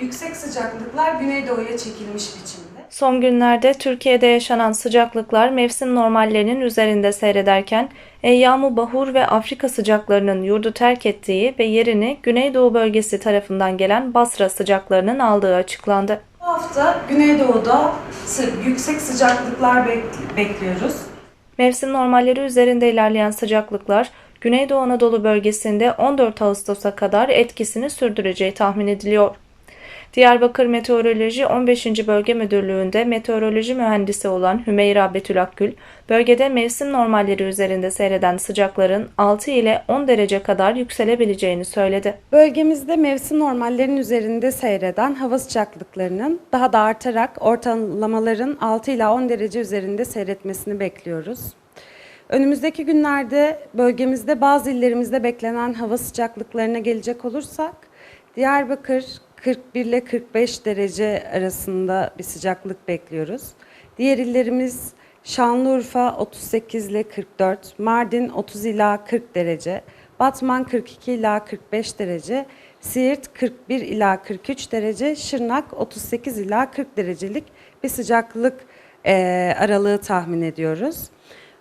yüksek sıcaklıklar güneydoğuya çekilmiş biçimde. Son günlerde Türkiye'de yaşanan sıcaklıklar mevsim normallerinin üzerinde seyrederken Eyyam-ı Bahur ve Afrika sıcaklarının yurdu terk ettiği ve yerini Güneydoğu bölgesi tarafından gelen Basra sıcaklarının aldığı açıklandı. Bu hafta güneydoğuda yüksek sıcaklıklar bek- bekliyoruz. Mevsim normalleri üzerinde ilerleyen sıcaklıklar Güneydoğu Anadolu bölgesinde 14 Ağustos'a kadar etkisini sürdüreceği tahmin ediliyor. Diyarbakır Meteoroloji 15. Bölge Müdürlüğü'nde meteoroloji mühendisi olan Hümeyra Betül Akgül, bölgede mevsim normalleri üzerinde seyreden sıcakların 6 ile 10 derece kadar yükselebileceğini söyledi. Bölgemizde mevsim normallerinin üzerinde seyreden hava sıcaklıklarının daha da artarak ortalamaların 6 ila 10 derece üzerinde seyretmesini bekliyoruz. Önümüzdeki günlerde bölgemizde bazı illerimizde beklenen hava sıcaklıklarına gelecek olursak Diyarbakır 41 ile 45 derece arasında bir sıcaklık bekliyoruz. Diğer illerimiz Şanlıurfa 38 ile 44, Mardin 30 ila 40 derece, Batman 42 ila 45 derece, Siirt 41 ila 43 derece, Şırnak 38 ila 40 derecelik bir sıcaklık eee, aralığı tahmin ediyoruz.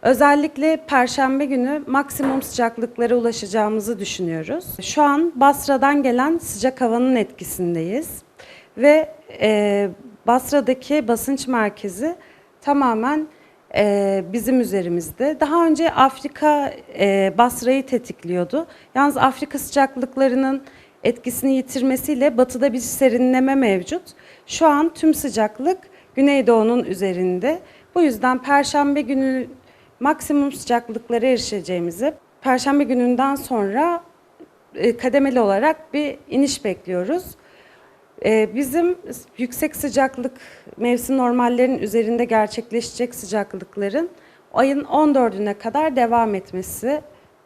Özellikle Perşembe günü maksimum sıcaklıklara ulaşacağımızı düşünüyoruz. Şu an Basra'dan gelen sıcak havanın etkisindeyiz ve eee, Basra'daki basınç merkezi tamamen eee, bizim üzerimizde. Daha önce Afrika eee, Basra'yı tetikliyordu. Yalnız Afrika sıcaklıklarının etkisini yitirmesiyle batıda bir serinleme mevcut. Şu an tüm sıcaklık Güneydoğu'nun üzerinde. Bu yüzden Perşembe günü maksimum sıcaklıklara erişeceğimizi, Perşembe gününden sonra e, kademeli olarak bir iniş bekliyoruz. E, Bizim yüksek sıcaklık mevsim normallerinin üzerinde gerçekleşecek sıcaklıkların ayın 14'üne kadar devam etmesi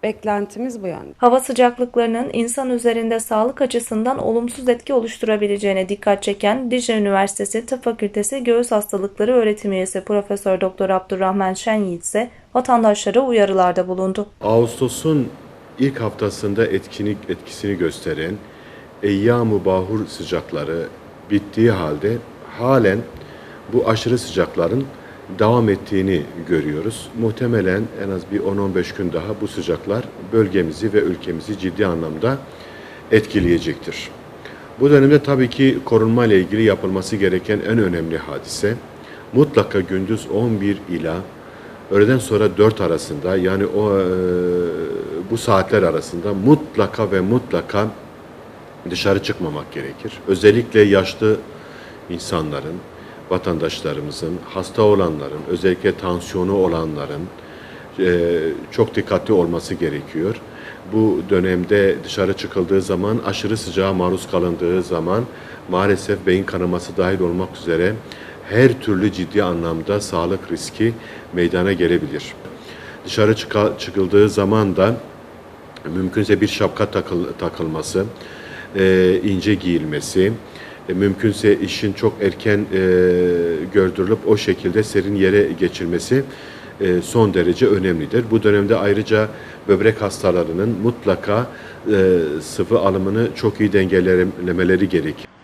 beklentimiz bu yönde. Hava sıcaklıklarının insan üzerinde sağlık açısından olumsuz etki oluşturabileceğine dikkat çeken Dicle Üniversitesi Tıp Fakültesi Göğüs Hastalıkları Öğretim Üyesi Profesör Doktor Abdurrahman Şenyiğit ise vatandaşlara uyarılarda bulundu. Ağustos'un ilk haftasında etkini, etkisini gösteren Eyyam-ı Bahur sıcakları bittiği halde halen bu aşırı sıcakların devam ettiğini görüyoruz. Muhtemelen en az bir 10-15 gün daha bu sıcaklar bölgemizi ve ülkemizi ciddi anlamda etkileyecektir. Bu dönemde tabii ki korunma ile ilgili yapılması gereken en önemli hadise mutlaka gündüz 11 ila öğleden sonra 4 arasında yani o e, bu saatler arasında mutlaka ve mutlaka dışarı çıkmamak gerekir. Özellikle yaşlı insanların, vatandaşlarımızın, hasta olanların, özellikle tansiyonu olanların e, çok dikkatli olması gerekiyor. Bu dönemde dışarı çıkıldığı zaman, aşırı sıcağa maruz kalındığı zaman maalesef beyin kanaması dahil olmak üzere her türlü ciddi anlamda sağlık riski meydana gelebilir. Dışarı çıkıldığı zaman da mümkünse bir şapka takıl, takılması, e, ince giyilmesi, e, mümkünse işin çok erken e, gördürülüp o şekilde serin yere geçilmesi e, son derece önemlidir. Bu dönemde ayrıca böbrek hastalarının mutlaka e, sıvı alımını çok iyi dengelemeleri gerekir.